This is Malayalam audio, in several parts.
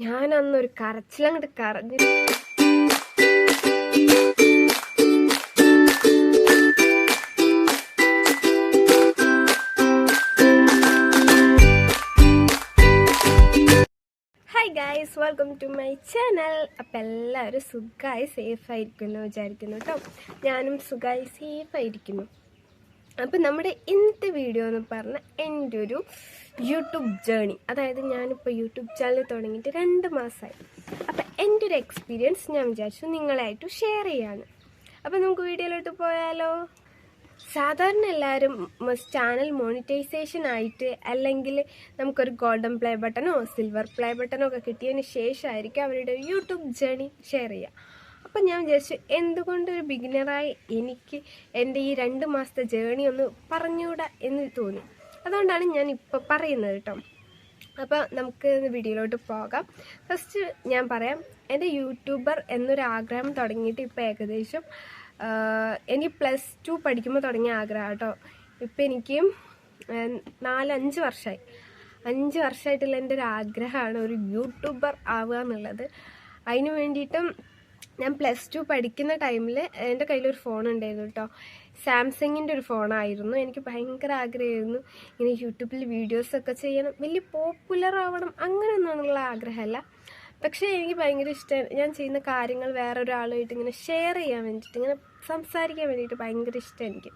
ഞാൻ അന്നൊരു കരച്ചിലങ്ങോട്ട് കരഞ്ഞു guys welcome to my channel അപ്പം എല്ലാവരും സുഖമായി സേഫ് ആയിരിക്കുന്നു വിചാരിക്കുന്നു കേട്ടോ. ഞാനും സുഖമായി സേഫ് ആയിരിക്കുന്നു അപ്പം നമ്മുടെ ഇന്നത്തെ വീഡിയോ എന്ന് പറഞ്ഞാൽ എന്റെ ഒരു യൂട്യൂബ് ജേണി. അതായത് ഞാനിപ്പോൾ യൂട്യൂബ് ചാനൽ തുടങ്ങിയിട്ട് രണ്ട് മാസമായി അപ്പം എന്റെ ഒരു എക്സ്പീരിയൻസ് ഞാൻ വിചാരിച്ചു നിങ്ങളായിട്ട് ഷെയർ ചെയ്യാണ്. അപ്പം നമുക്ക് വീഡിയോയിലോട്ട് പോയാലോ? സാധാരണ എല്ലാവരും ചാനൽ മോണിറ്റൈസേഷൻ ആയിട്ട് അല്ലെങ്കിൽ നമുക്കൊരു ഗോൾഡൻ പ്ലേ ബട്ടനോ സിൽവർ പ്ലേ ബട്ടണോ ഒക്കെ കിട്ടിയതിന് ശേഷമായിരിക്കും അവരുടെ യൂട്യൂബ് ജേണി ഷെയർ ചെയ്യുക. അപ്പം ഞാൻ വിചാരിച്ചു എന്തുകൊണ്ട് ഒരു ബിഗിനറായി എനിക്ക് എന്റെ ഈ രണ്ട് മാസത്തെ ജേണി ഒന്ന് പറഞ്ഞുകൂടാ എന്ന് തോന്നി. അതുകൊണ്ടാണ് ഞാൻ ഇപ്പോൾ പറയുന്നത് കേട്ടോ. അപ്പോൾ നമുക്ക് വീഡിയോയിലോട്ട് പോകാം. ഫസ്റ്റ് ഞാൻ പറയാം എന്റെ യൂട്യൂബർ എന്നൊരു ആഗ്രഹം തുടങ്ങിയിട്ട് ഇപ്പോൾ ഏകദേശം എനിക്ക് പ്ലസ് ടു പഠിക്കുമ്പോൾ തുടങ്ങിയ ആഗ്രഹം കേട്ടോ. ഇപ്പം എനിക്ക് നാലഞ്ച് വർഷമായി അഞ്ച് വർഷമായിട്ടുള്ള എന്റെ ഒരു ആഗ്രഹമാണ് ഒരു യൂട്യൂബർ ആവുക എന്നുള്ളത്. അതിന് വേണ്ടിയിട്ടും ഞാൻ പ്ലസ് ടു പഠിക്കുന്ന ടൈമിൽ എന്റെ കയ്യിലൊരു ഫോൺ ഉണ്ടായിരുന്നു കേട്ടോ. സാംസങ്ങിന്റെ ഒരു ഫോണായിരുന്നു. എനിക്ക് ഭയങ്കര ആഗ്രഹമായിരുന്നു. ഇങ്ങനെ യൂട്യൂബിൽ വീഡിയോസൊക്കെ ചെയ്യണം. വലിയ പോപ്പുലർ ആവണം അങ്ങനെയൊന്നുമുള്ള ആഗ്രഹമല്ല. പക്ഷേ എനിക്ക് ഭയങ്കര ഇഷ്ടമാണ് ഞാൻ ചെയ്യുന്ന കാര്യങ്ങൾ വേറൊരാളുമായിട്ട് ഇങ്ങനെ ഷെയർ ചെയ്യാൻ വേണ്ടിയിട്ട് ഇങ്ങനെ സംസാരിക്കാൻ വേണ്ടിയിട്ട് ഭയങ്കര ഇഷ്ടം എനിക്ക്.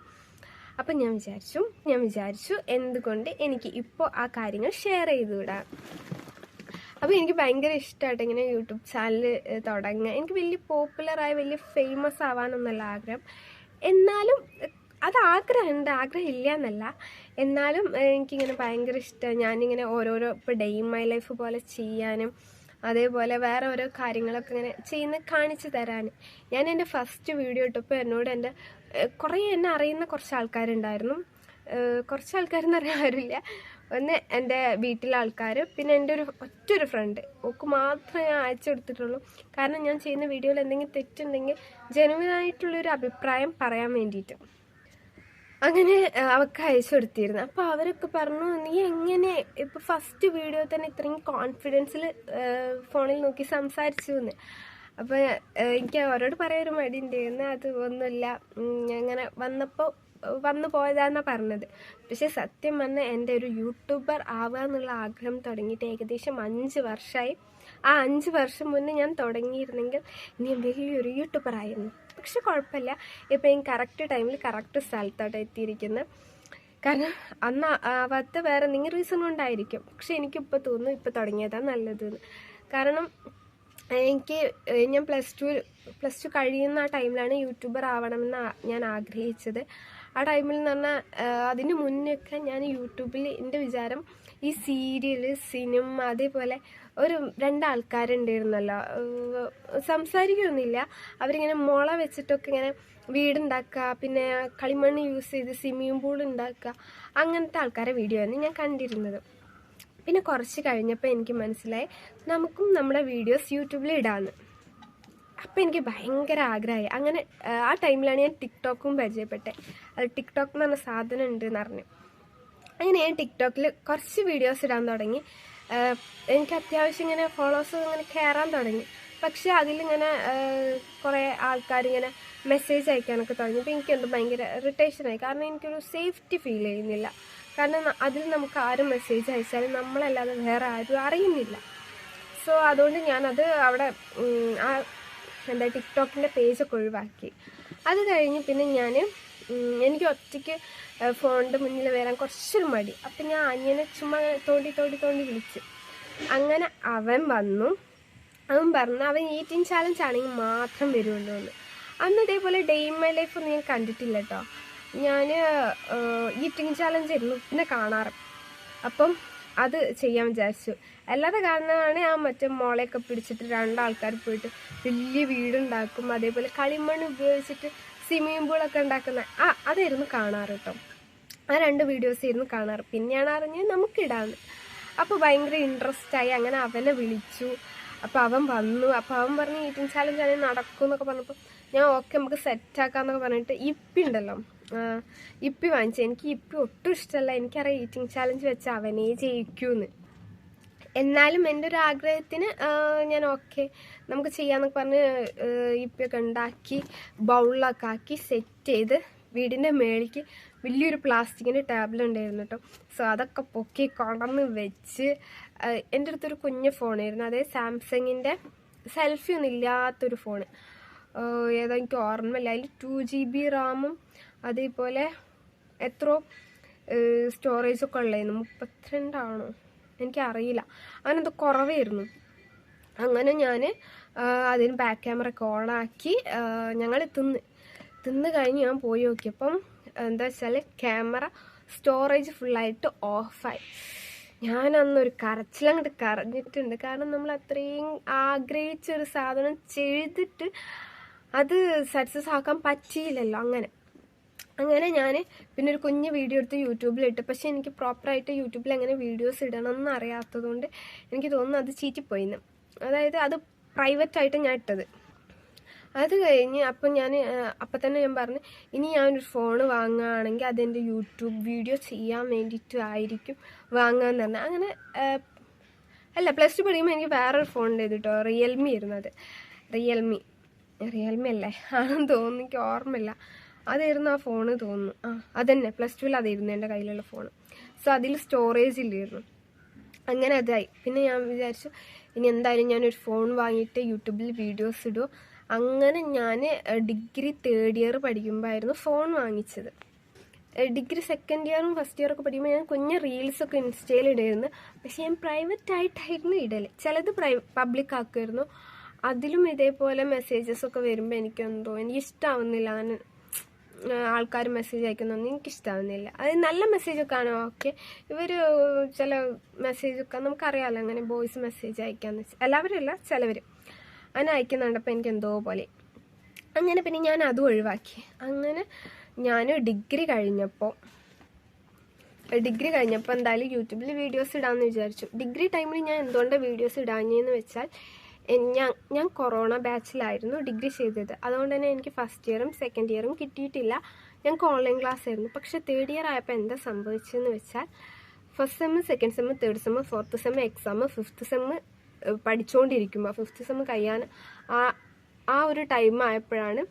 അപ്പം ഞാൻ വിചാരിച്ചു ഞാൻ വിചാരിച്ചു എന്തുകൊണ്ട് എനിക്ക് ഇപ്പോൾ ആ കാര്യങ്ങൾ ഷെയർ ചെയ്തുവിടാം അപ്പോൾ എനിക്ക് ഭയങ്കര ഇഷ്ടമായിട്ട് ഇങ്ങനെ യൂട്യൂബ് ചാനൽ തുടങ്ങുക. എനിക്ക് വലിയ പോപ്പുലറായി വലിയ ഫേമസ് ആവാനൊന്നല്ല ആഗ്രഹം. എന്നാലും അത് ആഗ്രഹമുണ്ട് ആഗ്രഹം ഇല്ല എന്നല്ല എന്നാലും എനിക്കിങ്ങനെ ഭയങ്കര ഇഷ്ടമാണ് ഞാനിങ്ങനെ ഓരോരോ ഇപ്പോൾ ഡേ ഇൻ മൈ ലൈഫ് പോലെ ചെയ്യാനും അതേപോലെ വേറെ ഓരോ കാര്യങ്ങളൊക്കെ ഇങ്ങനെ ചെയ്യുന്ന കാണിച്ചു തരാൻ ഞാൻ എന്റെ ഫസ്റ്റ് വീഡിയോ ഇട്ടപ്പോൾ എന്നോട് എന്റെ കുറേ എന്നെ അറിയുന്ന കുറച്ച് ആൾക്കാരുണ്ടായിരുന്നു. കുറച്ച് ആൾക്കാരെന്ന് അറിയാൻ ആരുമില്ല. ഒന്ന് എന്റെ വീട്ടിലെ ആൾക്കാർ പിന്നെ എന്റെ ഒരു ഒറ്റൊരു ഫ്രണ്ട് ഓക്ക് മാത്രമേ ഞാൻ അയച്ചു കൊടുത്തിട്ടുള്ളൂ. കാരണം ഞാൻ ചെയ്യുന്ന വീഡിയോയിൽ എന്തെങ്കിലും തെറ്റുണ്ടെങ്കിൽ ജനുവിനായിട്ടുള്ളൊരു അഭിപ്രായം പറയാൻ വേണ്ടിയിട്ട്. അങ്ങനെ അവൾക്ക് അയച്ചു കൊടുത്തിരുന്നു. അപ്പോൾ അവരൊക്കെ പറഞ്ഞു നീ എങ്ങനെ ഇപ്പോൾ ഫസ്റ്റ് വീഡിയോ തന്നെ ഇത്രയും കോൺഫിഡൻസിൽ ഫോണിൽ നോക്കി സംസാരിച്ചു എന്ന് അപ്പോൾ എനിക്ക് അവരോട് പറയാൻ ഒരു മടി ഉണ്ടായിരുന്നു അത് ഒന്നുമില്ല. അങ്ങനെ വന്നപ്പോൾ വന്നു പോയതാന്നാണ് പറഞ്ഞത്. പക്ഷേ സത്യം പറഞ്ഞാൽ എന്റെ ഒരു യൂട്യൂബർ ആവുക എന്നുള്ള ആഗ്രഹം തുടങ്ങിയിട്ട് ഏകദേശം അഞ്ച് വർഷമായി ആ അഞ്ച് വർഷം മുന്നേ ഞാൻ തുടങ്ങിയിരുന്നെങ്കിൽ ഞാൻ വലിയൊരു യൂട്യൂബർ ആയിരുന്നു. പക്ഷെ കുഴപ്പമില്ല. ഇപ്പം ഞാൻ കറക്റ്റ് ടൈമിൽ കറക്റ്റ് സ്ഥലത്തോട്ട് എത്തിയിരിക്കുന്നത് കാരണം അന്ന് ആവാത്ത വേറെ എന്തെങ്കിലും റീസൺ കൊണ്ടായിരിക്കും. പക്ഷെ എനിക്കിപ്പോൾ തോന്നുന്നു ഇപ്പോൾ തുടങ്ങിയതാണ് നല്ലതെന്ന്. കാരണം എനിക്ക് ഞാൻ പ്ലസ് ടു പ്ലസ് ടു കഴിയുന്ന ആ ടൈമിലാണ് യൂട്യൂബർ ആവണമെന്ന് ഞാൻ ആഗ്രഹിച്ചത്. ആ ടൈമിൽ എന്ന് പറഞ്ഞാൽ അതിന് മുന്നൊക്കെ ഞാൻ യൂട്യൂബിൽ എന്റെ വിചാരം ഈ സീരിയൽ സിനിമ അതേപോലെ ഒരു രണ്ടാൾക്കാരുണ്ടായിരുന്നല്ലോ. സംസാരിക്കുകയൊന്നുമില്ല അവരിങ്ങനെ മുള വെച്ചിട്ടൊക്കെ ഇങ്ങനെ വീടുണ്ടാക്കുക പിന്നെ കളിമണ്ണ് യൂസ് ചെയ്ത് സ്വിമ്മിങ് പൂൾ ഉണ്ടാക്കുക അങ്ങനത്തെ ആൾക്കാരെ വീഡിയോ ആണ് ഞാൻ കണ്ടിരുന്നത്. പിന്നെ കുറച്ച് കഴിഞ്ഞപ്പോൾ എനിക്ക് മനസ്സിലായി നമുക്കും നമ്മുടെ വീഡിയോസ് യൂട്യൂബിൽ ഇടാമെന്ന് അപ്പം എനിക്ക് ഭയങ്കര ആഗ്രഹമായി അങ്ങനെ ആ, ടൈമിലാണ് ഞാൻ ടിക്ടോക്കും പരിചയപ്പെട്ടത് അത് ടിക്ടോക്ക് എന്ന് പറഞ്ഞ സാധനം ഉണ്ട് എന്ന് പറഞ്ഞു അങ്ങനെ ഞാൻ ടിക്ടോക്കിൽ കുറച്ച് വീഡിയോസ് ഇടാൻ തുടങ്ങി. എനിക്ക് അത്യാവശ്യം ഇങ്ങനെ ഫോളോവേഴ്സ് ഇങ്ങനെ കയറാൻ തുടങ്ങി. പക്ഷേ അതിലിങ്ങനെ കുറേ ആൾക്കാരിങ്ങനെ മെസ്സേജ് അയക്കാനൊക്കെ തുടങ്ങി. തുടങ്ങിയപ്പോൾ എനിക്കെന്തോ ഭയങ്കര ഇറിറ്റേഷനായി കാരണം എനിക്കൊരു സേഫ്റ്റി ഫീൽ ചെയ്യുന്നില്ല. കാരണം അതിൽ നമുക്ക് ആരും മെസ്സേജ് അയച്ചാലും നമ്മളല്ലാതെ വേറെ ആരും അറിയുന്നില്ല. സോ അതുകൊണ്ട് ഞാനത് അവിടെ എന്താ ടിക്ടോക്കിന്റെ പേജൊക്കെ ഒഴിവാക്കി. അത് കഴിഞ്ഞ് പിന്നെ ഞാൻ എനിക്ക് ഒറ്റയ്ക്ക് ഫോണിന്റെ മുന്നിൽ വരാൻ കുറച്ചൊരു മടി. അപ്പം ഞാൻ അനിയനെ ചുമ്മാ തോണ്ടി തോണ്ടി തോണ്ടി വിളിച്ച്. അങ്ങനെ അവൻ വന്നു. അവൻ പറഞ്ഞു അവൻ ഈറ്റിംഗ് ചാലഞ്ച് ആണെങ്കിൽ മാത്രം വരുമല്ലോ എന്ന്. അന്ന് ഇതേപോലെ ഡേ ഇൻ മൈ ലൈഫ് ഒന്നും ഞാൻ കണ്ടിട്ടില്ല കേട്ടോ ഞാൻ ഈറ്റിംഗ് ചാലഞ്ച് ഇരുന്നു പിന്നെ കാണാറ്. അപ്പം അത് ചെയ്യാൻ വിചാരിച്ചു. അല്ലാതെ കാണുന്നതാണ് ആ മറ്റേ മോളെയൊക്കെ പിടിച്ചിട്ട് രണ്ടാൾക്കാർ പോയിട്ട് വലിയ വീടുണ്ടാക്കും. അതേപോലെ കളിമണ്ണ് ഉപയോഗിച്ചിട്ട് സ്വിമ്മിംഗ് പൂളൊക്കെ ഉണ്ടാക്കുന്ന. ആ അതായിരുന്നു കാണാറ് കേട്ടോ. ആ രണ്ട് വീഡിയോസ് ആയിരുന്നു കാണാറ്. പിന്നെയാണ് അറിഞ്ഞത് നമുക്കിടാന്ന് അപ്പോൾ ഭയങ്കര ഇൻട്രസ്റ്റ് ആയി. അങ്ങനെ അവനെ വിളിച്ചു. അപ്പോൾ അവൻ വന്നു. അപ്പോൾ അവൻ പറഞ്ഞു ഈറ്റിംഗ് ചാലഞ്ച് ആണെങ്കിൽ നടക്കും എന്നൊക്കെ പറഞ്ഞപ്പോൾ ഞാൻ ഓക്കെ നമുക്ക് സെറ്റ് ആക്കാന്നൊക്കെ പറഞ്ഞിട്ട് ഇപ്പി ഉണ്ടല്ലോ. ഇപ്പി വാങ്ങിച്ചു. എനിക്ക് ഇപ്പി ഒട്ടും ഇഷ്ടമല്ല. എനിക്കറിയാം ഈറ്റിംഗ് ചാലഞ്ച് വെച്ച് അവനേ ജയിക്കൂന്ന്. എന്നാലും എന്റെ ഒരു ആഗ്രഹത്തിന് ഞാൻ ഓക്കെ. നമുക്ക് ചെയ്യാമെന്നൊക്കെ പറഞ്ഞ് ഇപ്പൊക്കെ ഉണ്ടാക്കി ബൗളിലൊക്കെ ആക്കി സെറ്റ് ചെയ്ത് വീടിന്റെ മേളിക്ക് വലിയൊരു പ്ലാസ്റ്റിക്കിന്റെ ടാബ്ലറ്റ് ഉണ്ടായിരുന്നു കേട്ടോ. സോ അതൊക്കെ പൊക്കി കൊണ്ടന്ന് വെച്ച് എന്റെ അടുത്തൊരു കുഞ്ഞ് ഫോണായിരുന്നു. അതേ സാംസങ്ങിന്റെ സെൽഫി ഒന്നും ഇല്ലാത്തൊരു ഫോണ്. ഏതോ എനിക്ക് ഓർമ്മയില്ല. അതിൽ ടു ജി ബി റാമും അതേപോലെ എത്രയോ സ്റ്റോറേജൊക്കെ ഉള്ളായിരുന്നു. മുപ്പത്തിരണ്ടാണോ? എനിക്കറിയില്ല. അങ്ങനെന്ത് കുറവായിരുന്നു. അങ്ങനെ ഞാൻ അതിന് ബാക്ക് ക്യാമറ ഒക്കെ ഓണാക്കി ഞങ്ങൾ തിന്ന് തിന്ന് കഴിഞ്ഞ് ഞാൻ പോയി നോക്കിയപ്പം എന്താ വെച്ചാൽ ക്യാമറ സ്റ്റോറേജ് ഫുള്ളായിട്ട് ഓഫായി ഞാൻ അന്നൊരു കരച്ചിലങ്ങോട്ട് കരഞ്ഞിട്ടുണ്ട്. കാരണം നമ്മൾ അത്രയും ആഗ്രഹിച്ചൊരു സാധനം ചെയ്തിട്ട് അത് സക്സസ് ആക്കാൻ പറ്റിയില്ലല്ലോ അങ്ങനെ. അങ്ങനെ ഞാൻ പിന്നെ ഒരു കുഞ്ഞ് വീഡിയോ എടുത്ത് യൂട്യൂബിലിട്ട് പക്ഷേ എനിക്ക് പ്രോപ്പറായിട്ട് യൂട്യൂബിൽ എങ്ങനെ വീഡിയോസ് ഇടണം എന്നറിയാത്തതുകൊണ്ട് എനിക്ക് തോന്നുന്നു അത് ചീറ്റിപ്പോയിന്ന്. അതായത് അത് പ്രൈവറ്റായിട്ട് ഞാൻ ഇട്ടത്. അത് കഴിഞ്ഞ് അപ്പം ഞാൻ അപ്പം തന്നെ ഞാൻ പറഞ്ഞു ഇനി ഞാനൊരു ഫോൺ വാങ്ങുകയാണെങ്കിൽ അതെന്റെ യൂട്യൂബ് വീഡിയോ ചെയ്യാൻ വേണ്ടിയിട്ട് ആയിരിക്കും വാങ്ങാന്ന് പറഞ്ഞു. അങ്ങനെ അല്ല പ്ലസ് ടു പഠിക്കുമ്പോൾ എനിക്ക് വേറൊരു ഫോൺ ഉണ്ടായത് കേട്ടോ റിയൽമി ഇരുന്നത് റിയൽമി റിയൽമി അല്ലേ? ആണെന്ന് തോന്നുന്നു എനിക്ക് ഓർമ്മയില്ല. അതായിരുന്നു ആ ഫോണ് തോന്നുന്നു. ആ അതന്നെ. പ്ലസ് ടുവിൽ അതായിരുന്നു എന്റെ കയ്യിലുള്ള ഫോൺ സോ അതിൽ സ്റ്റോറേജ് ഇല്ലായിരുന്നു. അങ്ങനെ അതായി. പിന്നെ ഞാൻ വിചാരിച്ചു ഇനി എന്തായാലും ഞാനൊരു ഫോൺ വാങ്ങിയിട്ട് യൂട്യൂബിൽ വീഡിയോസ് ഇടും. അങ്ങനെ ഞാൻ ഡിഗ്രി തേർഡ് ഇയർ പഠിക്കുമ്പോഴായിരുന്നു ഫോൺ വാങ്ങിച്ചത്. ഡിഗ്രി സെക്കൻഡ് ഇയറും ഫസ്റ്റ് ഇയറൊക്കെ പഠിക്കുമ്പോൾ ഞാൻ കുഞ്ഞ് റീൽസൊക്കെ ഇൻസ്റ്റയിൽ ഇടായിരുന്നു പക്ഷെ ഞാൻ പ്രൈവറ്റ് ആയിട്ടായിരുന്നു ഇടൽ ചിലത് പ്രൈ പബ്ലിക് ആക്കുമായിരുന്നു അതിലും ഇതേപോലെ മെസ്സേജസ് ഒക്കെ വരുമ്പോൾ എനിക്കെന്തോ എനിക്ക് ഇഷ്ടമാവുന്നില്ല അങ്ങനെ ആൾക്കാർ മെസ്സേജ് അയക്കുന്നൊന്നും എനിക്കിഷ്ടാവുന്നില്ല. അത് നല്ല മെസ്സേജൊക്കെ ആണോ? ഓക്കെ. ഇവർ ചില മെസ്സേജൊക്കെ നമുക്കറിയാമല്ലോ അങ്ങനെ ബോയ്സ് മെസ്സേജ് അയക്കാന്ന് വെച്ചാൽ എല്ലാവരും അല്ല ചിലവർ അങ്ങനെ അയക്കുന്നുണ്ടപ്പോൾ എനിക്ക് എന്തോ പോലെ. അങ്ങനെ പിന്നെ ഞാൻ അതും ഒഴിവാക്കി. അങ്ങനെ ഞാൻ ഡിഗ്രി കഴിഞ്ഞപ്പോൾ ഡിഗ്രി കഴിഞ്ഞപ്പോൾ എന്തായാലും യൂട്യൂബിൽ വീഡിയോസ് ഇടാമെന്ന് വിചാരിച്ചു. ഡിഗ്രി ടൈമിൽ ഞാൻ എന്തുകൊണ്ടാണ് വീഡിയോസ് ഇടാഞ്ഞെന്ന് വെച്ചാൽ ഞാൻ ഞാൻ കൊറോണ ബാച്ചിലായിരുന്നു ഡിഗ്രി ചെയ്തത്. അതുകൊണ്ട് തന്നെ എനിക്ക് ഫസ്റ്റ് ഇയറും സെക്കൻഡ് ഇയറും കിട്ടിയിട്ടില്ല. ഞങ്ങൾക്ക് ഓൺലൈൻ ക്ലാസ് ആയിരുന്നു. പക്ഷേ തേർഡ് ഇയർ ആയപ്പോൾ എന്താ സംഭവിച്ചതെന്ന് വെച്ചാൽ first sem second sem third sem fourth sem exam fifth sem പഠിച്ചുകൊണ്ടിരിക്കുമ്പോൾ fifth sem കഴിയാൻ ആ ആ ഒരു ടൈം ആയപ്പോഴാണ്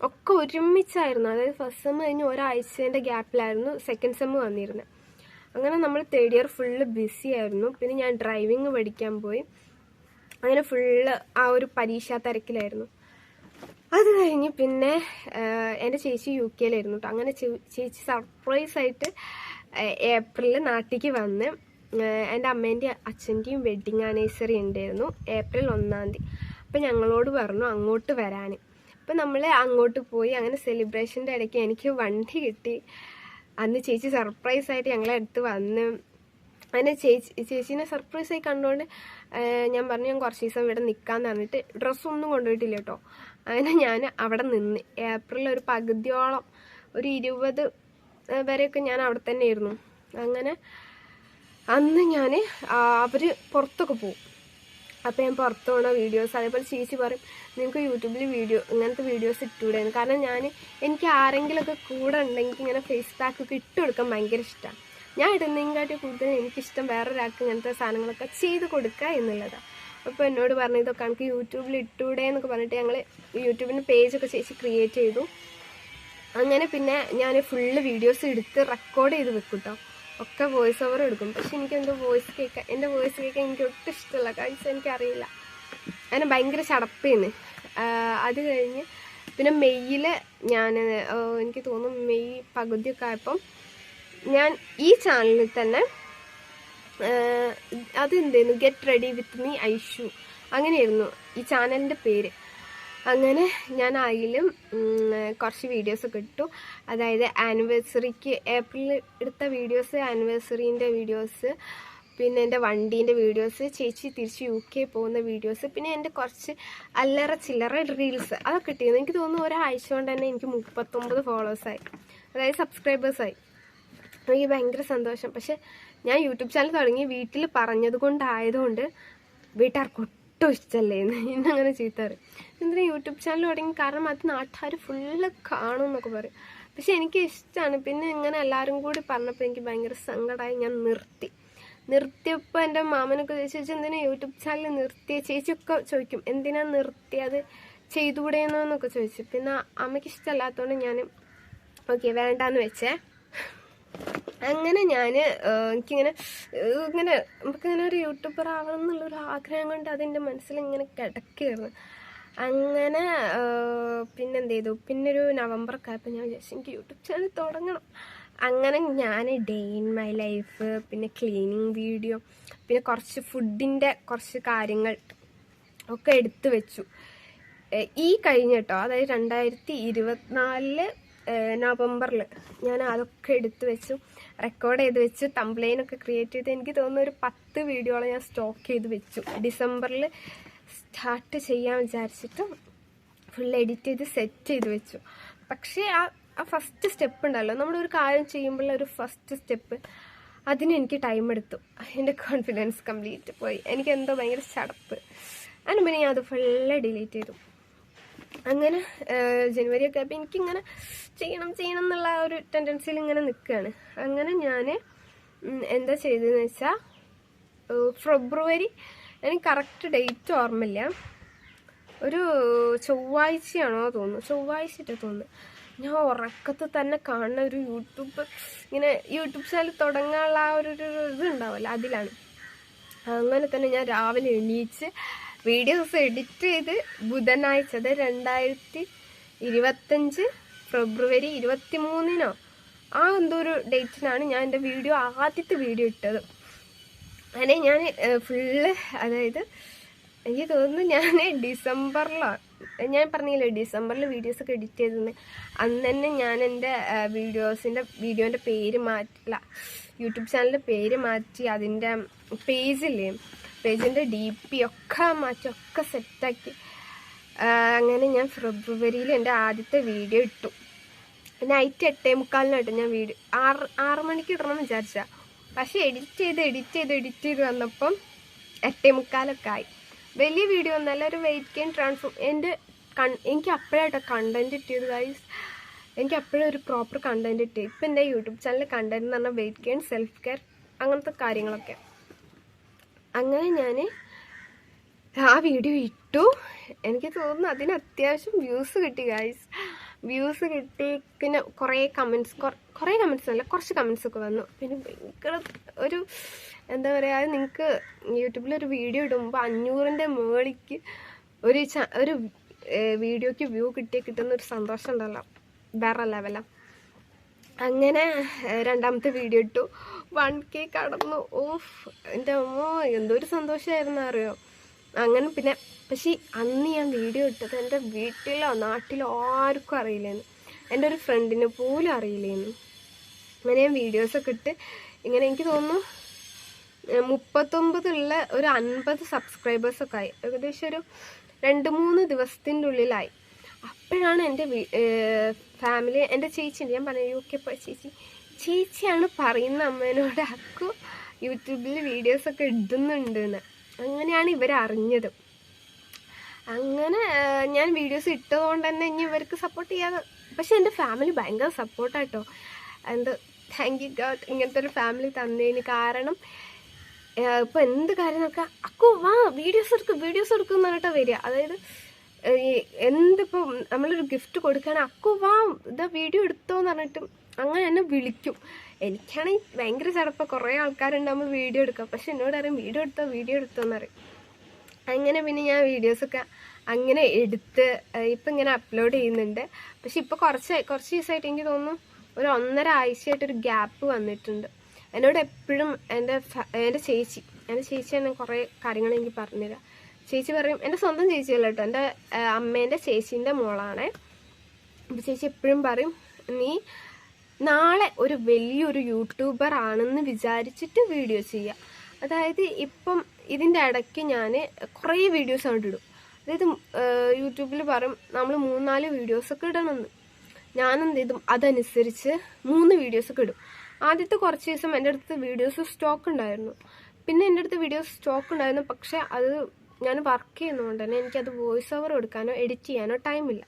ഒക്കെ ഒരുമിച്ചായിരുന്നു. അതായത് ഫസ്റ്റ് സെമ്മ് കഴിഞ്ഞ് ഒരാഴ്ചേന്റെ ഗ്യാപ്പിലായിരുന്നു സെക്കൻഡ് സെമ്മ് വന്നിരുന്നത് അങ്ങനെ നമ്മൾ തേർഡ് ഇയർ ഫുള്ള് ബിസി ആയിരുന്നു. പിന്നെ ഞാൻ ഡ്രൈവിങ് പഠിക്കാൻ പോയി. അങ്ങനെ ഫുള്ള് ആ ഒരു പരീക്ഷാ തിരക്കിലായിരുന്നു. അത് കഴിഞ്ഞ് പിന്നെ എന്റെ ചേച്ചി യു കെയിലായിരുന്നു കേട്ടോ അങ്ങനെ ചേച്ചി സർപ്രൈസ് ആയിട്ട് ഏപ്രിലിൽ നാട്ടിലേക്ക് വന്ന് എന്റെ അമ്മേന്റെയും അച്ഛന്റെയും വെഡ്ഡിങ് ആനിവേഴ്സറി ഉണ്ടായിരുന്നു ഏപ്രിൽ ഒന്നാം തീയതി. അപ്പം ഞങ്ങളോട് പറഞ്ഞു അങ്ങോട്ട് വരാൻ അപ്പം നമ്മൾ അങ്ങോട്ട് പോയി അങ്ങനെ സെലിബ്രേഷന്റെ ഇടയ്ക്ക് എനിക്ക് വണ്ടി കിട്ടി. അന്ന് ചേച്ചി സർപ്രൈസ് ആയിട്ട് ഞങ്ങളെ അടുത്ത് വന്ന് അങ്ങനെ ചേച്ചി ചേച്ചീനെ സർപ്രൈസ് ആയി കണ്ടുകൊണ്ട് ഞാൻ പറഞ്ഞു ഞാൻ കുറച്ച് ദിവസം ഇവിടെ നിൽക്കാന്ന് പറഞ്ഞിട്ട് ഡ്രസ്സൊന്നും കൊണ്ടുപോയിട്ടില്ല കേട്ടോ. അങ്ങനെ ഞാൻ അവിടെ നിന്ന് ഏപ്രിൽ ഒരു പകുതിയോളം ഒരു ഇരുപത് വരെയൊക്കെ ഞാൻ അവിടെ തന്നെ ആയിരുന്നു അങ്ങനെ അന്ന് ഞാൻ അവർ പുറത്തൊക്കെ പോകും അപ്പോൾ ഞാൻ പുറത്ത് വീഡിയോസ് അതേപോലെ ചേച്ചി പറയും നിങ്ങൾക്ക് യൂട്യൂബിൽ വീഡിയോ ഇങ്ങനത്തെ വീഡിയോസ് ഇട്ടുകൂടെയാണ് കാരണം ഞാൻ എനിക്ക് ആരെങ്കിലുമൊക്കെ കൂടെ ഉണ്ടെങ്കിൽ ഇങ്ങനെ ഫേസ് പാക്കൊക്കെ ഇട്ട് കൊടുക്കാൻ ഭയങ്കര ഇഷ്ടമാണ് ഞാൻ ഇടുന്നതിനെക്കാട്ടി കൂടുതൽ എനിക്കിഷ്ടം വേറൊരാൾക്ക് ഇങ്ങനത്തെ സാധനങ്ങളൊക്കെ ചെയ്ത് കൊടുക്കുക എന്നുള്ളതാണ്. അപ്പോൾ എന്നോട് പറഞ്ഞു ഇതൊക്കെ എനിക്ക് യൂട്യൂബിൽ ഇട്ടൂടെ എന്നൊക്കെ പറഞ്ഞിട്ട് ഞങ്ങൾ യൂട്യൂബിന്റെ പേജൊക്കെ ചേച്ചി ക്രിയേറ്റ് ചെയ്തു. അങ്ങനെ പിന്നെ ഞാൻ ഫുള്ള് വീഡിയോസ് എടുത്ത് റെക്കോർഡ് ചെയ്ത് വെക്കും കേട്ടോ ഒക്കെ വോയിസ് ഓവർ എടുക്കും പക്ഷെ എനിക്ക് എന്തോ വോയിസ് കേൾക്കാൻ എന്റെ വോയിസ് കേൾക്കാൻ എനിക്ക് ഒട്ടും ഇഷ്ടമല്ല. കാഴ്ച എനിക്കറിയില്ല. അതിന് ഭയങ്കര ചടപ്പേന്ന് അത് കഴിഞ്ഞ് പിന്നെ മെയ്യിൽ ഞാൻ എനിക്ക് തോന്നുന്നു മെയ് പകുതിയൊക്കെ ആയപ്പം ഞാൻ ഈ ചാനലിൽ തന്നെ അതെന്തായിരുന്നു get ready with me Aishu അങ്ങനെയായിരുന്നു ഈ ചാനലിന്റെ പേര്. അങ്ങനെ ഞാൻ ഉം, കുറച്ച് വീഡിയോസൊക്കെ ഇട്ടു. അതായത് ആനിവേഴ്സറിക്ക് ഏപ്രിലിൽ എടുത്ത വീഡിയോസ് ആനിവേഴ്സറീന്റെ വീഡിയോസ് പിന്നെ എന്റെ വണ്ടീന്റെ വീഡിയോസ് ചേച്ചി തിരിച്ച് യു കെ പോകുന്ന വീഡിയോസ് പിന്നെ എന്റെ കുറച്ച് അല്ലറ ചില്ലറ റീൽസ് അതൊക്കെ കിട്ടിയിരുന്നു എനിക്ക് തോന്നുന്നു ഒരാഴ്ച കൊണ്ട് തന്നെ എനിക്ക് മുപ്പത്തൊമ്പത് ഫോളോവേഴ്സായി അതായത് സബ്സ്ക്രൈബേഴ്സായി എനിക്ക് ഭയങ്കര സന്തോഷം. പക്ഷെ ഞാൻ യൂട്യൂബ് ചാനൽ തുടങ്ങി വീട്ടിൽ പറഞ്ഞത് കൊണ്ടായതുകൊണ്ട് വീട്ടുകാർക്ക് ഒട്ടും ഇഷ്ടമല്ലേ എന്ന്. ഇന്നങ്ങനെ ചീത്താറ് എന്തിനാ യൂട്യൂബ് ചാനൽ തുടങ്ങി? കാരണം അത് നാട്ടുകാർ ഫുള്ള് കാണും എന്നൊക്കെ പറയും. പക്ഷെ എനിക്ക് ഇഷ്ടമാണ് പിന്നെ ഇങ്ങനെ എല്ലാവരും കൂടി പറഞ്ഞപ്പോൾ എനിക്ക് ഭയങ്കര സങ്കടമായി ഞാൻ നിർത്തി. നിർത്തിയപ്പോൾ എന്റെ മാമനൊക്കെ ചോദിച്ചു ചേച്ചി എന്തിനാ യൂട്യൂബ് ചാനൽ നിർത്തിയ? ചേച്ചിയൊക്കെ ചോദിക്കും എന്തിനാ നിർത്തിയത്? ചെയ്തുകൂടെയെന്നൊക്കെ ചോദിച്ചു. പിന്നെ അമ്മയ്ക്ക് ഇഷ്ടമല്ലാത്തതുകൊണ്ട് ഞാൻ ഓക്കെ വേണ്ടാന്ന് വെച്ചേ. അങ്ങനെ ഞാൻ എനിക്കിങ്ങനെ ഇങ്ങനെ നമുക്കിങ്ങനെ ഒരു യൂട്യൂബർ ആവണം എന്നുള്ളൊരു ആഗ്രഹം കൊണ്ട് അതെന്റെ മനസ്സിൽ ഇങ്ങനെ കിടക്കുകയായിരുന്നു അങ്ങനെ പിന്നെ പിന്നെന്ത് ചെയ്തു പിന്നെ ഒരു നവംബറൊക്കെ ആയപ്പോൾ ഞാൻ വിചാരിച്ചു എനിക്ക് യൂട്യൂബ് ചാനൽ തുടങ്ങണം. അങ്ങനെ ഞാൻ ഡേ ഇൻ മൈ ലൈഫ് പിന്നെ ക്ലീനിങ് വീഡിയോ പിന്നെ കുറച്ച് ഫുഡിന്റെ കുറച്ച് കാര്യങ്ങൾ ഒക്കെ എടുത്തു വെച്ചു. ഈ കഴിഞ്ഞ കേട്ടോ അതായത് രണ്ടായിരത്തി ഇരുപത്തിനാലിൽ നവംബറിൽ ഞാൻ അതൊക്കെ എടുത്തു വെച്ചു റെക്കോർഡ് ചെയ്ത് വെച്ച് തംപ്ലൈനൊക്കെ ക്രിയേറ്റ് ചെയ്ത് എനിക്ക് തോന്നുന്നു ഒരു പത്ത് വീഡിയോളം ഞാൻ സ്റ്റോക്ക് ചെയ്ത് വെച്ചു. ഡിസംബറിൽ സ്റ്റാർട്ട് ചെയ്യാൻ വിചാരിച്ചിട്ട് ഫുൾ എഡിറ്റ് ചെയ്ത് സെറ്റ് ചെയ്ത് വെച്ചു. പക്ഷേ ആ ആ ഫസ്റ്റ് സ്റ്റെപ്പ് ഉണ്ടല്ലോ നമ്മളൊരു കാര്യം ചെയ്യുമ്പോഴുള്ള ഒരു ഫസ്റ്റ് സ്റ്റെപ്പ് അതിന് എനിക്ക് ടൈം എടുത്തു. എന്റെ കോൺഫിഡൻസ് കംപ്ലീറ്റ് പോയി. എനിക്ക് എന്തോ ഭയങ്കര ചടപ്പ്. അതിന് പിന്നെ ഞാൻ അത് ഫുള്ള് ഡിലീറ്റ് ചെയ്തു. അങ്ങനെ ജനുവരി ഒക്കെ ആയപ്പോൾ എനിക്കിങ്ങനെ ചെയ്യണം ചെയ്യണം എന്നുള്ള ആ ഒരു ടെൻഡൻസിയിൽ ഇങ്ങനെ നിൽക്കുകയാണ് അങ്ങനെ ഞാൻ എന്താ ചെയ്തതെന്ന് വെച്ചാൽ ഫെബ്രുവരി എനിക്ക് കറക്റ്റ് ഡേറ്റ് ഓർമ്മയില്ല. ഒരു ചൊവ്വാഴ്ചയാണോ തോന്നുന്നു. ചൊവ്വാഴ്ചയിട്ട് തോന്നുന്നു. ഞാൻ ഉറക്കത്തിൽ തന്നെ കാണുന്ന ഒരു യൂട്യൂബ് ഇങ്ങനെ യൂട്യൂബ് ചാനൽ തുടങ്ങാനുള്ള ആ ഒരു ഒരു ഇത് ഉണ്ടാവുമല്ലോ അതിലാണ്. അങ്ങനെ തന്നെ ഞാൻ രാവിലെ എണീച്ച് വീഡിയോസ് എഡിറ്റ് ചെയ്ത് ബുധനാഴ്ച അത് രണ്ടായിരത്തി ഇരുപത്തഞ്ച് ഫെബ്രുവരി ഇരുപത്തി മൂന്നിനോ ആ എന്തോ ഒരു ഡേറ്റിനാണ് ഞാൻ എന്റെ വീഡിയോ ആദ്യത്തെ വീഡിയോ ഇട്ടത്. അങ്ങനെ ഞാൻ ഫുള്ള് അതായത് എനിക്ക് തോന്നുന്നു ഞാൻ ഡിസംബറിലാണ്. ഞാൻ പറഞ്ഞില്ലേ ഡിസംബറിൽ വീഡിയോസൊക്കെ എഡിറ്റ് ചെയ്തെന്ന് അന്ന് തന്നെ ഞാൻ എന്റെ വീഡിയോസിന്റെ വീഡിയോന്റെ പേര് മാറ്റില്ല. യൂട്യൂബ് ചാനലിന്റെ പേര് മാറ്റി അതിന്റെ പേജില്ലേ? പേജിന്റെ ഡി പി ഒക്കെ മാറ്റി ഒക്കെ സെറ്റാക്കി അങ്ങനെ ഞാൻ ഫെബ്രുവരിയിൽ എന്റെ ആദ്യത്തെ വീഡിയോ ഇട്ടു. നൈറ്റ് എട്ടേ മുക്കാലിനായിട്ട് ഞാൻ വീഡിയോ ആറ് ആറ് മണിക്ക് ഇടണം വിചാരിച്ച. പക്ഷേ എഡിറ്റ് ചെയ്ത് എഡിറ്റ് ചെയ്ത് എഡിറ്റ് ചെയ്ത് വന്നപ്പം എട്ടേ മുക്കാലൊക്കെ ആയി. വലിയ വീഡിയോ വന്നാലും ഒരു വെയിറ്റ് ഗെയിൻ ട്രാൻസ്ഫോം. എന്റെ കൺ എനിക്ക് അപ്പോഴായിട്ടോ കണ്ടന്റ് കിട്ടിയത് ഗൈസ് എനിക്ക് അപ്പോഴും ഒരു പ്രോപ്പർ കണ്ടന്റ് കിട്ടി ഇപ്പം എന്റെ യൂട്യൂബ് ചാനലിൽ കണ്ടന്റ് എന്ന് പറഞ്ഞാൽ വെയിറ്റ് ഗെയിൻ സെൽഫ് കെയർ അങ്ങനത്തെ കാര്യങ്ങളൊക്കെ. അങ്ങനെ ഞാൻ ആ വീഡിയോ ഇട്ടു. എനിക്ക് തോന്നുന്നു അതിന് അത്യാവശ്യം വ്യൂസ് കിട്ടി ഗായ്സ് വ്യൂസ് കിട്ടി. പിന്നെ കുറേ കമൻസ് കുറേ കമൻസ് അല്ല കുറച്ച് കമൻസ് ഒക്കെ വന്നു. പിന്നെ ഭയങ്കര ഒരു എന്താ പറയുക നിങ്ങൾക്ക് യൂട്യൂബിൽ ഒരു വീഡിയോ ഇടുമ്പോൾ അഞ്ഞൂറിന്റെ മുകളിലേക്ക് ഒരു ഒരു വീഡിയോക്ക് വ്യൂ കിട്ടിയ കിട്ടുന്ന ഒരു സന്തോഷം ഉണ്ടല്ലോ. വേറെ ലെവലാണ് അങ്ങനെ രണ്ടാമത്തെ വീഡിയോ ഇട്ടു. വൺ കെ കടന്നു. ഓഫ് എന്റെ അമ്മ എന്തൊരു സന്തോഷമായിരുന്നു അറിയോ? അങ്ങനെ പിന്നെ പക്ഷേ അന്ന് ഞാൻ വീഡിയോ ഇട്ടത് എന്റെ വീട്ടിലോ നാട്ടിലോ ആർക്കും അറിയില്ലേന്ന്. എന്റെ ഒരു ഫ്രണ്ടിന് പോലും അറിയില്ലേന്ന്. അങ്ങനെ ഞാൻ വീഡിയോസൊക്കെ ഇട്ട് ഇങ്ങനെ എനിക്ക് തോന്നുന്നു മുപ്പത്തൊമ്പതുള്ള ഒരു അൻപത് സബ്സ്ക്രൈബേഴ്സൊക്കെ ആയി. ഏകദേശം ഒരു രണ്ട് മൂന്ന് ദിവസത്തിന്റെ ഉള്ളിലായി. അപ്പോഴാണ് എന്റെ ഫാമിലി എന്റെ ചേച്ചി ഞാൻ പറഞ്ഞു യു കെ പോയ ചേച്ചി. ചേച്ചിയാണ് പറയുന്ന അമ്മേനോട് അക്കു യൂട്യൂബിൽ വീഡിയോസൊക്കെ ഇടുന്നുണ്ട് എന്ന് അങ്ങനെയാണ് ഇവർ അറിഞ്ഞത്. അങ്ങനെ ഞാൻ വീഡിയോസ് ഇട്ടതുകൊണ്ട് തന്നെ ഇനി ഇവർക്ക് സപ്പോർട്ട് ചെയ്യാതെ പക്ഷെ എന്റെ ഫാമിലി ഭയങ്കര സപ്പോർട്ടാട്ടോ എന്ത് താങ്ക് യു ഗോഡ് ഇങ്ങനത്തെ ഒരു ഫാമിലി തന്നതിന് കാരണം ഇപ്പോൾ എന്ത് കാര്യം നോക്കാം അക്കു വാ വീഡിയോസ് എടുക്കും വീഡിയോസ് എടുക്കും എന്ന് പറഞ്ഞിട്ടാണ് വരിക. അതായത് ഏഹ്, ഈ എന്തിപ്പം നമ്മളൊരു ഗിഫ്റ്റ് കൊടുക്കാൻ അക്കു വാ ഇതാ വീഡിയോ എടുത്തോന്ന് പറഞ്ഞിട്ട് അങ്ങനെ എന്നെ വിളിക്കും. എനിക്കാണെങ്കിൽ ഭയങ്കര ചടപ്പം. കുറേ ആൾക്കാരുണ്ടാകുമ്പോൾ വീഡിയോ എടുക്കുക പക്ഷെ എന്നോട് അറിയാം വീഡിയോ എടുത്തോ വീഡിയോ എടുത്തോ എന്നറിയും അങ്ങനെ പിന്നെ ഞാൻ വീഡിയോസൊക്കെ അങ്ങനെ എടുത്ത് ഇപ്പം ഇങ്ങനെ അപ്ലോഡ് ചെയ്യുന്നുണ്ട്. പക്ഷെ ഇപ്പോൾ കുറച്ച് കുറച്ച് ദിവസമായിട്ട് എനിക്ക് തോന്നുന്നു ഒരു ഒന്നര ആഴ്ചയായിട്ടൊരു ഗ്യാപ്പ് വന്നിട്ടുണ്ട്. എന്നോട് എപ്പോഴും എന്റെ എന്റെ ചേച്ചി എന്റെ ചേച്ചി തന്നെ കുറേ കാര്യങ്ങൾ എനിക്ക് പറഞ്ഞുതരാം. ചേച്ചി പറയും എന്റെ സ്വന്തം ചേച്ചിയല്ല കേട്ടോ എന്റെ അമ്മേന്റെ ചേച്ചീന്റെ മോളാണ്. അപ്പോൾ ചേച്ചി എപ്പോഴും പറയും നീ നാളെ ഒരു വലിയൊരു യൂട്യൂബർ ആണെന്ന് വിചാരിച്ചിട്ട് വീഡിയോ ചെയ്യുക അതായത് ഇപ്പം ഇതിന്റെ ഇടയ്ക്ക് ഞാൻ കുറേ വീഡിയോസ് അങ്ങോട്ട് ഇടും. അതായത് യൂട്യൂബിൽ പറയും നമ്മൾ മൂന്നാൽ വീഡിയോസൊക്കെ ഇടണമെന്ന് ഞാനെന്ത് ചെയ്തും അതനുസരിച്ച് മൂന്ന് വീഡിയോസൊക്കെ ഇടും. ആദ്യത്തെ കുറച്ച് ദിവസം എന്റെ അടുത്ത് വീഡിയോസ് സ്റ്റോക്ക് ഉണ്ടായിരുന്നു. പിന്നെ എന്റെ അടുത്ത് വീഡിയോസ് സ്റ്റോക്ക് ഉണ്ടായിരുന്നു പക്ഷേ അത് ഞാൻ വർക്ക് ചെയ്യുന്നതുകൊണ്ട് തന്നെ എനിക്കത് വോയിസ് ഓവർ കൊടുക്കാനോ എഡിറ്റ് ചെയ്യാനോ ടൈമില്ല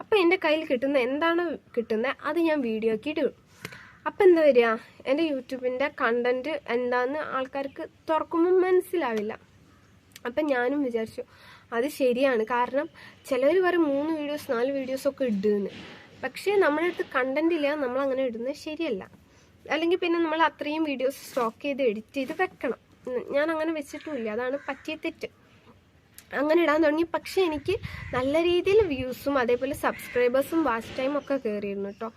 അപ്പോൾ എന്റെ കയ്യിൽ കിട്ടുന്ന എന്താണ് കിട്ടുന്നത് അത് ഞാൻ വീഡിയോ ആക്കിയിട്ട് ഇടും. അപ്പം എന്താ വരിക? എന്റെ യൂട്യൂബിന്റെ കണ്ടന്റ് എന്താണെന്ന് ആൾക്കാർക്ക് തുറക്കുമ്പോൾ മനസ്സിലാവില്ല. അപ്പം ഞാനും വിചാരിച്ചു അത് ശരിയാണ്. കാരണം ചിലർ പറയും മൂന്ന് വീഡിയോസ് നാല് വീഡിയോസൊക്കെ ഇടുന്നു. പക്ഷേ നമ്മുടെ അടുത്ത് കണ്ടന്റ് ഇല്ല നമ്മളങ്ങനെ ഇടുന്നത് ശരിയല്ല. അല്ലെങ്കിൽ പിന്നെ നമ്മൾ അത്രയും വീഡിയോസ് സ്റ്റോക്ക് ചെയ്ത് എഡിറ്റ് ചെയ്ത് വെക്കണം. ഞാൻ അങ്ങനെ വെച്ചിട്ടുമില്ല. അതാണ് പറ്റിയ തെറ്റ്. അങ്ങനെ ഇടാൻ തുടങ്ങി. പക്ഷേ എനിക്ക് നല്ല രീതിയിൽ വ്യൂസും അതേപോലെ സബ്സ്ക്രൈബേഴ്സും വാച്ച് ടൈം ഒക്കെ കയറിയിരുന്നു കേട്ടോ.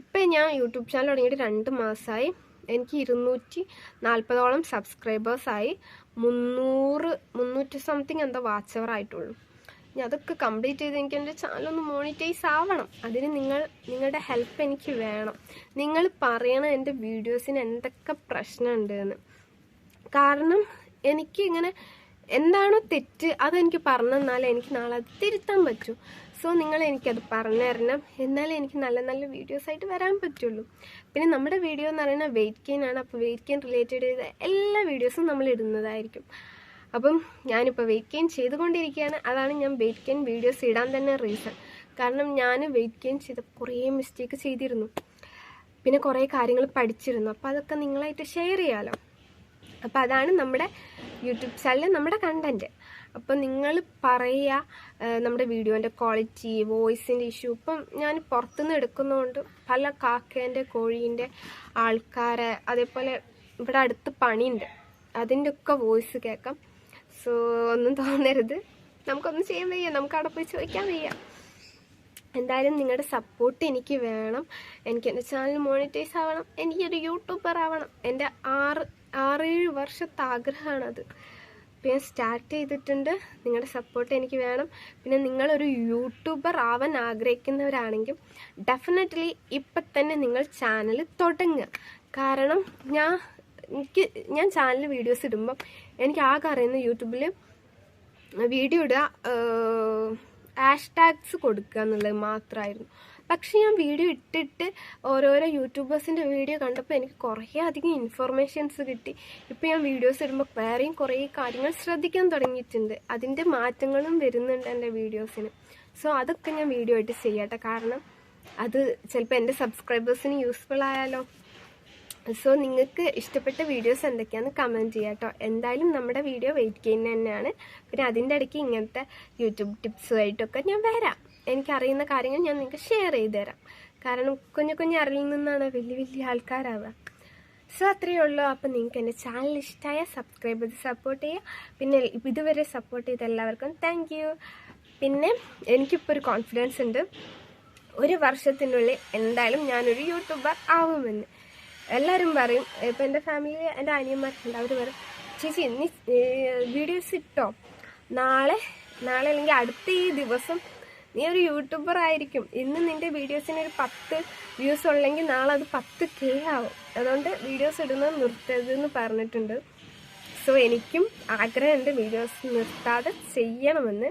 ഇപ്പം ഞാൻ യൂട്യൂബ് ചാനൽ തുടങ്ങിയിട്ട് രണ്ട് മാസമായി എനിക്ക് ഇരുന്നൂറ്റി നാൽപ്പതോളം സബ്സ്ക്രൈബേഴ്സായി മുന്നൂറ് മുന്നൂറ്റി സംതിങ് എന്താ വാച്ച് അവർ ആയിട്ടുള്ളൂ. ഇനി അതൊക്കെ കംപ്ലീറ്റ് ചെയ്ത് എനിക്ക് എന്റെ ചാനലൊന്ന് മോണിറ്റൈസ് ആവണം. അതിന് നിങ്ങൾ നിങ്ങളുടെ ഹെൽപ്പ് എനിക്ക് വേണം. നിങ്ങൾ പറയണം എന്റെ വീഡിയോസിന് എന്തൊക്കെ പ്രശ്നമുണ്ട് എന്ന് കാരണം എനിക്ക് ഇങ്ങനെ എന്താണോ തെറ്റ് അതെനിക്ക് പറഞ്ഞു തന്നാൽ എനിക്ക് നാളെ അത് തിരുത്താൻ പറ്റൂ. സോ നിങ്ങൾ എനിക്കത് പറഞ്ഞു തരണം എന്നാലേ എനിക്ക് നല്ല നല്ല വീഡിയോസ് ആയിട്ട് വരാൻ പറ്റുള്ളൂ. പിന്നെ നമ്മുടെ വീഡിയോ എന്ന് പറയുന്നത് വെയിറ്റ് ഗെയിൻ ആണ്. അപ്പോൾ വെയിറ്റ് ഗെയിൻ റിലേറ്റഡ് ചെയ്ത എല്ലാ വീഡിയോസും നമ്മൾ ഇടുന്നതായിരിക്കും. അപ്പം ഞാനിപ്പോൾ വെയിറ്റ് ഗെയിൻ ചെയ്തുകൊണ്ടിരിക്കുകയാണ്. അതാണ് ഞാൻ വെയിറ്റ് ഗെയിൻ വീഡിയോസ് ഇടാൻ തന്നെ റീസൺ കാരണം ഞാൻ വെയിറ്റ് ഗെയിൻ ചെയ്ത കുറേ മിസ്റ്റേക്ക് ചെയ്തിരുന്നു. പിന്നെ കുറേ കാര്യങ്ങൾ പഠിച്ചിരുന്നു. അപ്പോൾ അതൊക്കെ നിങ്ങളായിട്ട് ഷെയർ ചെയ്യാമല്ലോ അപ്പോൾ അതാണ് നമ്മുടെ യൂട്യൂബ് ചാനലിൽ നമ്മുടെ കണ്ടന്റ് അപ്പം നിങ്ങൾ പറയുക നമ്മുടെ വീഡിയോന്റെ ക്വാളിറ്റി വോയിസിന്റെ ഇഷ്യൂ ഇപ്പം ഞാൻ പുറത്തുനിന്ന് എടുക്കുന്നതുകൊണ്ട് പല കാക്കേന്റെ കോഴീന്റെ ആൾക്കാരെ അതേപോലെ ഇവിടെ അടുത്ത് പണിയുണ്ട്. അതിന്റെ ഒക്കെ വോയിസ് കേൾക്കാം. സോ ഒന്നും തോന്നരുത്. നമുക്കൊന്നും ചെയ്യാൻ വയ്യ. നമുക്ക് അവിടെ പോയി ചോദിക്കാൻ വയ്യ. എന്തായാലും നിങ്ങളുടെ സപ്പോർട്ട് എനിക്ക് വേണം. എനിക്ക് എന്റെ ചാനൽ മോണിറ്റൈസ് ആവണം. എനിക്കൊരു യൂട്യൂബർ ആവണം. എന്റെ ആറ് ആറേഴ് വർഷത്തെ ആഗ്രഹമാണത്. ഞാൻ സ്റ്റാർട്ട് ചെയ്തിട്ടുണ്ട്. നിങ്ങളുടെ സപ്പോർട്ട് എനിക്ക് വേണം. പിന്നെ നിങ്ങളൊരു യൂട്യൂബർ ആവാൻ ആഗ്രഹിക്കുന്നവരാണെങ്കിൽ ഡെഫിനറ്റ്ലി ഇപ്പം തന്നെ നിങ്ങൾ ചാനൽ തുടങ്ങുക. കാരണം ഞാൻ എനിക്ക് ഞാൻ ചാനൽ വീഡിയോസ് ഇടുമ്പം എനിക്ക് ആകെ അറിയുന്ന യൂട്യൂബിൽ വീഡിയോ ഇടുക ഹാഷ്ടാഗ്സ് കൊടുക്കുക എന്നുള്ളത് മാത്രമായിരുന്നു. പക്ഷെ ഞാൻ വീഡിയോ ഇട്ടിട്ട് ഓരോരോ യൂട്യൂബേഴ്സിന്റെ വീഡിയോ കണ്ടപ്പോൾ എനിക്ക് കുറേ അധികം ഇൻഫർമേഷൻസ് കിട്ടി. ഇപ്പോൾ ഞാൻ വീഡിയോസ് ഇടുമ്പോൾ വേറെയും കുറേ കാര്യങ്ങൾ ശ്രദ്ധിക്കാൻ തുടങ്ങിയിട്ടുണ്ട്. അതിന്റെ മാറ്റങ്ങളും വരുന്നുണ്ട് എന്റെ വീഡിയോസിന്. സോ അതൊക്കെ ഞാൻ വീഡിയോ ആയിട്ട് ചെയ്യട്ടെ. കാരണം അത് ചിലപ്പോൾ എന്റെ സബ്സ്ക്രൈബേഴ്സിന് യൂസ്ഫുൾ ആയാലോ? സോ നിങ്ങൾക്ക് ഇഷ്ടപ്പെട്ട വീഡിയോസ് എന്തൊക്കെയാണെന്ന് കമന്റ് ചെയ്യാം കേട്ടോ. എന്തായാലും നമ്മുടെ വീഡിയോ വെയിറ്റ് ചെയ്യുന്ന തന്നെയാണ്. പിന്നെ അതിന്റെ ഇടയ്ക്ക് ഇങ്ങനത്തെ യൂട്യൂബ് ടിപ്സുമായിട്ടൊക്കെ ഞാൻ വരാം. എനിക്കറിയുന്ന കാര്യങ്ങൾ ഞാൻ നിങ്ങൾക്ക് ഷെയർ ചെയ്ത് തരാം കാരണം കുഞ്ഞു കുഞ്ഞു അറിയിൽ നിന്നാണ് വലിയ വലിയ ആൾക്കാരാവുക. സോ അത്രയേ ഉള്ളൂ. അപ്പം നിങ്ങൾക്ക് എന്റെ ചാനൽ ഇഷ്ടമായ സബ്സ്ക്രൈബ് ചെയ്ത് സപ്പോർട്ട് ചെയ്യുക. പിന്നെ ഇതുവരെ സപ്പോർട്ട് ചെയ്ത എല്ലാവർക്കും താങ്ക് യു പിന്നെ എനിക്കിപ്പോൾ ഒരു കോൺഫിഡൻസ് ഉണ്ട്. ഒരു വർഷത്തിനുള്ളിൽ എന്തായാലും ഞാനൊരു യൂട്യൂബർ ആവുമെന്ന്. എല്ലാവരും പറയും ഇപ്പം എന്റെ ഫാമിലി എന്റെ അനിയന്മാരുണ്ട്. അവർ പറയും ചേച്ചി നീ വീഡിയോസ് ഇട്ടോ? നാളെ നാളെ അല്ലെങ്കിൽ അടുത്ത ഈ ദിവസം നീ ഒരു യൂട്യൂബർ ആയിരിക്കും. ഇന്ന് നിന്റെ വീഡിയോസിന് ഒരു പത്ത് വ്യൂസ് ഉള്ളെങ്കിൽ നാളെ അത് പത്ത് കെ ആവും. അതുകൊണ്ട് വീഡിയോസ് ഇടുന്നത് നിർത്തരുതെന്ന് പറഞ്ഞിട്ടുണ്ട്. സോ എനിക്കും ആഗ്രഹമുണ്ട് വീഡിയോസ് നിർത്താതെ ചെയ്യണമെന്ന്.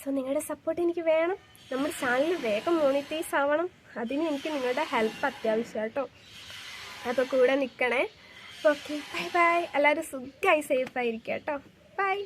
സോ നിങ്ങളുടെ സപ്പോർട്ട് എനിക്ക് വേണം. നമ്മുടെ ചാനൽ വേഗം മോണിറ്റൈസ് ആവണം. അതിന് എനിക്ക് നിങ്ങളുടെ ഹെൽപ്പ് അത്യാവശ്യം കേട്ടോ അപ്പോൾ കൂടെ നിൽക്കണേ ഓക്കെ ബൈ ബൈ എല്ലാവരും സുഖമായി സേഫ് ആയിരിക്കാം കേട്ടോ. ബൈ